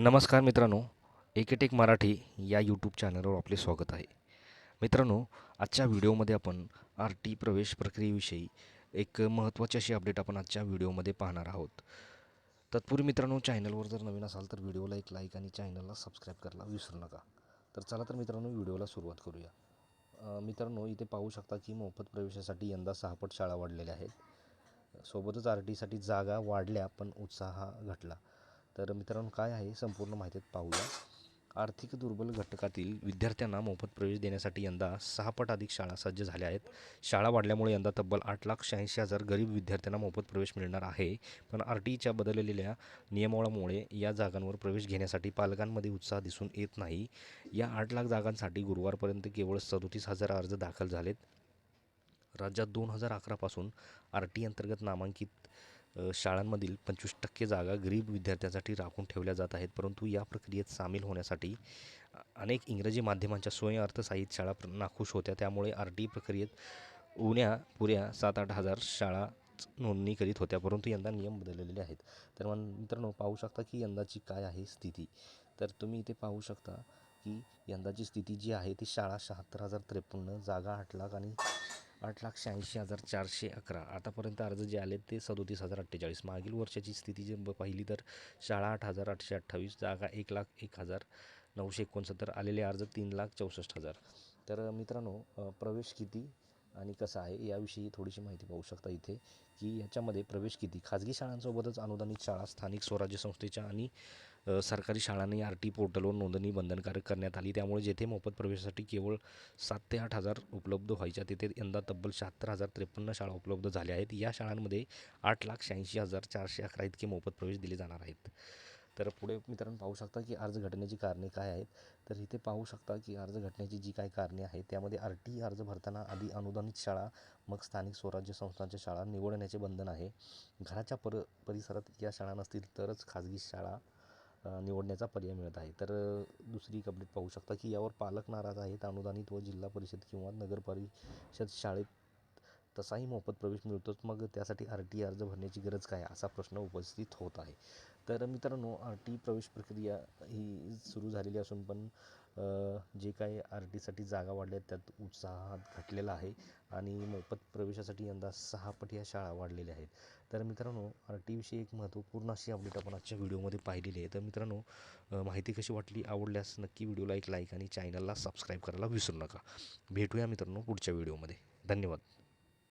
नमस्कार मित्रांनो एकेटेक मराठी या यूट्यूब चॅनलवर आपले स्वागत आहे. मित्रांनो आजच्या व्हिडिओमध्ये आपण आर टी प्रवेश प्रक्रियेविषयी एक महत्त्वाची अशी अपडेट आपण आजच्या व्हिडिओमध्ये पाहणार आहोत. तत्पूर्वी मित्रांनो चॅनलवर जर नवीन असाल तर व्हिडिओला एक लाईक आणि चॅनलला सबस्क्राईब करायला विसरू नका. तर चला तर मित्रांनो व्हिडिओला सुरुवात करूया. मित्रांनो इथे पाहू शकता की मोफत प्रवेशासाठी यंदा सहापट शाळा वाढलेल्या आहेत. सोबतच आर टीसाठी जागा वाढल्या पण उत्साह घटला. तर मित्रांनो काय आहे संपूर्ण माहितीत पाहूया. आर्थिक दुर्बल घटकातील विद्यार्थ्यांना मोफत प्रवेश देण्यासाठी यंदा सहा पट अधिक शाळा सज्ज झाल्या आहेत. शाळा वाढल्यामुळे यंदा तब्बल आठ लाख शहाऐंशी हजार गरीब विद्यार्थ्यांना मोफत प्रवेश मिळणार आहे. पण आर टीच्या बदललेल्या नियमावळामुळे या जागांवर प्रवेश घेण्यासाठी पालकांमध्ये उत्साह दिसून येत नाही. या आठ लाख जागांसाठी गुरुवारपर्यंत केवळ सदोतीस हजार अर्ज दाखल झालेत. राज्यात दोन हजार अकरापासून आर टी अंतर्गत नामांकित शाळांमधील पंचवीस टक्के जागा गरीब विद्यार्थ्यांसाठी राखून ठेवल्या जात आहेत. परंतु या प्रक्रियेत सामील होण्यासाठी अनेक इंग्रजी माध्यमांच्या स्वयं साहित्य शाळा नाखुश होत्या. त्यामुळे आर टी प्रक्रियेत उण्या पुऱ्या सात आठ हजार शाळा नोंदणी करीत होत्या. परंतु यंदा नियम बदललेले आहेत. तर मित्रांनो पाहू शकता की यंदाची काय आहे स्थिती? तर तुम्ही इथे पाहू शकता की यंदाची स्थिती जी आहे ती शाळा शहात्तर हजार त्रेपन्न जागा आठ लाख आणि आठ लाख शहाऐंशी हजार चारशे अकरा. आतापर्यंत अर्ज जे आले ते सदोतीस हजार अठ्ठेचाळीस. मागील वर्षाची स्थिती जे पाहिली तर शाळा आठ हजार आठशे अठ्ठावीस जागा एक लाख एक हजार नऊशे एकोणसत्तर आलेले अर्ज तीन लाख चौसष्ट हजार. तर मित्रांनो प्रवेश किती आणि कसा आहे याविषयी थोडीशी माहिती पाहू शकता इथे की याच्यामध्ये प्रवेश किती? खाजगी शाळांसोबतच अनुदानित शाळा स्थानिक स्वराज्य संस्थेच्या आणि सरकारी शाळांनी आर टी पोर्टलवर नोंदणी बंधनकारक करण्यात आली. त्यामुळे जेथे मोफत प्रवेशासाठी केवळ सात ते आठ हजार उपलब्ध व्हायच्या तेथे यंदा तब्बल शहात्तर हजार त्रेपन्न शाळा उपलब्ध झाल्या आहेत. या शाळांमध्ये आठ लाख शहाऐंशी हजार चारशे अकरा इतके मोफत प्रवेश दिले जाणार आहेत. तर पुढे मित्रांनो पाहू शकता की अर्ज घटनेची कारणे काय आहेत. तर इथे पाहू शकता की अर्ज घटनेची जी काही कारणे आहेत त्यामध्ये आर टी अर्ज भरताना आधी अनुदानित शाळा मग स्थानिक स्वराज्य संस्थांच्या शाळा निवडण्याचे बंधन आहे. घराच्या पर परिसरात या शाळा नसतील तरच खाजगी शाळा निवडण्याचा पर्याय मिळत आहे. तर दुसरी एक अपडेट पाहू शकता की यावर पालक नाराज आहेत. अनुदानित व जिल्हा परिषद किंवा नगर परिषद शाळेत तसाही मोफत प्रवेश मिळतोच मग त्यासाठी आर टी अर्ज भरण्याची गरज काय? असा प्रश्न उपस्थित होत आहे. तर मित्रांनो आर टी प्रवेश प्रक्रिया ही सुरू झालेली असून पण जे काही आर टीसाठी जागा वाढल्या आहेत त्यात उत्साहात घटलेला आहे आणि मोफत प्रवेशासाठी यंदा सहा पट या शाळा वाढलेल्या आहेत. तर मित्रांनो आर टीविषयी एक महत्त्वपूर्ण अशी अपडेट आपण आजच्या व्हिडिओमध्ये पाहिलेली आहे. तर मित्रांनो माहिती कशी वाटली आवडल्यास नक्की व्हिडिओला एक लाईक आणि चॅनलला सबस्क्राईब करायला विसरू नका. भेटूया मित्रांनो पुढच्या व्हिडिओमध्ये. धन्यवाद.